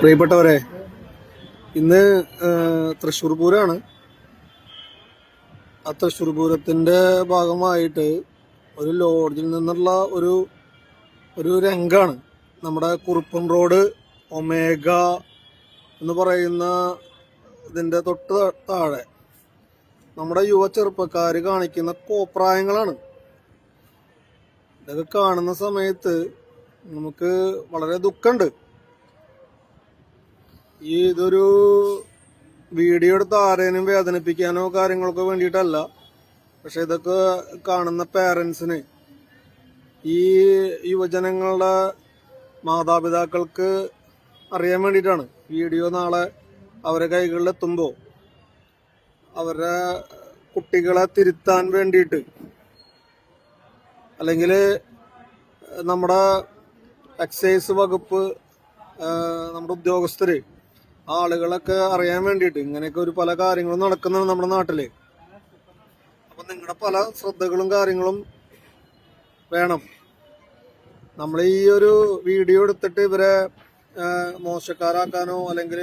പ്രിയപ്പെട്ടവരെ ഇന്ന് തൃശ്ശൂർ പൂരമാണ് ആ തൃശ്ശൂർ പൂരത്തിന്റെ ഭാഗമായിട്ട് ഒരു ലോഡ്ജിൽ നിന്നുള്ള ഒരു ഒരു രംഗമാണ് നമ്മുടെ കുറുപ്പൻ റോഡ് ഒമേഗ എന്ന് പറയുന്ന ഇതിന്റെ തൊട്ട് താഴെ. നമ്മുടെ യുവ ചെറുപ്പക്കാർ കാണിക്കുന്ന കോപ്രായങ്ങളാണ്. ഇതൊക്കെ കാണുന്ന സമയത്ത് നമുക്ക് വളരെ ദുഃഖമുണ്ട്. ഈ ഇതൊരു വീഡിയോ എടുത്ത് ആരേനും വേദനിപ്പിക്കാനോ കാര്യങ്ങൾക്കോ വേണ്ടിയിട്ടല്ല. പക്ഷെ ഇതൊക്കെ കാണുന്ന പേരൻസിന് ഈ യുവജനങ്ങളുടെ മാതാപിതാക്കൾക്ക് അറിയാൻ വേണ്ടിയിട്ടാണ് വീഡിയോ നാളെ അവരെ കൈകളിൽ എത്തുമ്പോൾ അവരുടെ കുട്ടികളെ തിരുത്താൻ വേണ്ടിയിട്ട്. അല്ലെങ്കിൽ നമ്മുടെ എക്സൈസ് വകുപ്പ് നമ്മുടെ ഉദ്യോഗസ്ഥര് ആളുകളൊക്കെ അറിയാൻ വേണ്ടിയിട്ട് ഇങ്ങനെയൊക്കെ ഒരു പല കാര്യങ്ങളും നടക്കുന്നുണ്ട് നമ്മുടെ നാട്ടിൽ. അപ്പൊ നിങ്ങളുടെ പല ശ്രദ്ധകളും കാര്യങ്ങളും വേണം. നമ്മൾ ഈ ഒരു വീഡിയോ എടുത്തിട്ട് ഇവരെ മോശക്കാരാക്കാനോ അല്ലെങ്കിൽ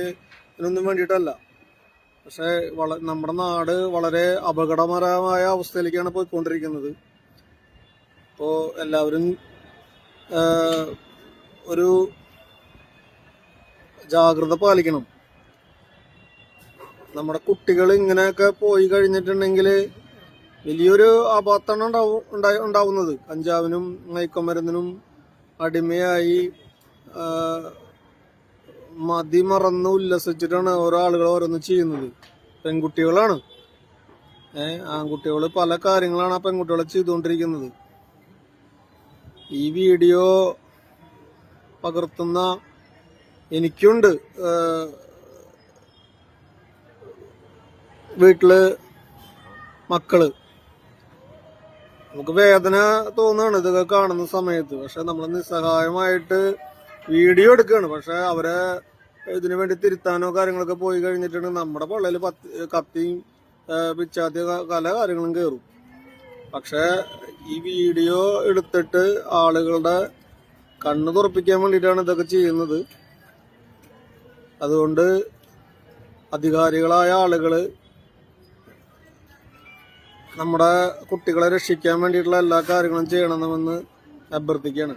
ഇതിനൊന്നും വേണ്ടിയിട്ടല്ല. പക്ഷെ വള നമ്മുടെ നാട് വളരെ അപകടകരമായ അവസ്ഥയിലേക്കാണ് പോയിക്കൊണ്ടിരിക്കുന്നത്. അപ്പോൾ എല്ലാവരും ഒരു ജാഗ്രത പാലിക്കണം. നമ്മുടെ കുട്ടികൾ ഇങ്ങനെയൊക്കെ പോയി കഴിഞ്ഞിട്ടുണ്ടെങ്കിൽ വലിയൊരു അപകടമാണ് ഉണ്ടാവും ഉണ്ടായി ഉണ്ടാവുന്നത്. കഞ്ചാവിനും മയക്കുമരുന്നിനും അടിമയായി മതി മറന്ന് ഉല്ലസിച്ചിട്ടാണ് ഓരോ ആളുകൾ ഓരോന്ന് ചെയ്യുന്നത്. പെൺകുട്ടികളാണ്. ഏഹ് ആൺകുട്ടികൾ പല കാര്യങ്ങളാണ് ആ പെൺകുട്ടികളെ ചെയ്തുകൊണ്ടിരിക്കുന്നത്. ഈ വീഡിയോ പകർത്തുന്ന എനിക്കുണ്ട്. വീട്ടിൽ മക്കൾ. നമുക്ക് വേദന തോന്നുകയാണ് ഇതൊക്കെ കാണുന്ന സമയത്ത്. പക്ഷെ നമ്മൾ നിസ്സഹായമായിട്ട് വീഡിയോ എടുക്കുകയാണ്. പക്ഷെ അവരെ ഇതിനു വേണ്ടി തിരുത്താനോ കാര്യങ്ങളൊക്കെ പോയി കഴിഞ്ഞിട്ടുണ്ടെങ്കിൽ നമ്മുടെ പള്ളിയിൽ പത്ത് കത്തിയും പിച്ചാത്തിയ പിച്ചാത്തി പല കാര്യങ്ങളും കയറും പക്ഷെ ഈ വീഡിയോ എടുത്തിട്ട് ആളുകളുടെ കണ്ണ് തുറപ്പിക്കാൻ വേണ്ടിയിട്ടാണ് ഇതൊക്കെ ചെയ്യുന്നത്. അതുകൊണ്ട് അധികാരികളായ ആളുകൾ നമ്മുടെ കുട്ടികളെ രക്ഷിക്കാൻ വേണ്ടിയിട്ടുള്ള എല്ലാ കാര്യങ്ങളും ചെയ്യണമെന്ന് അഭ്യർത്ഥിക്കുകയാണ്.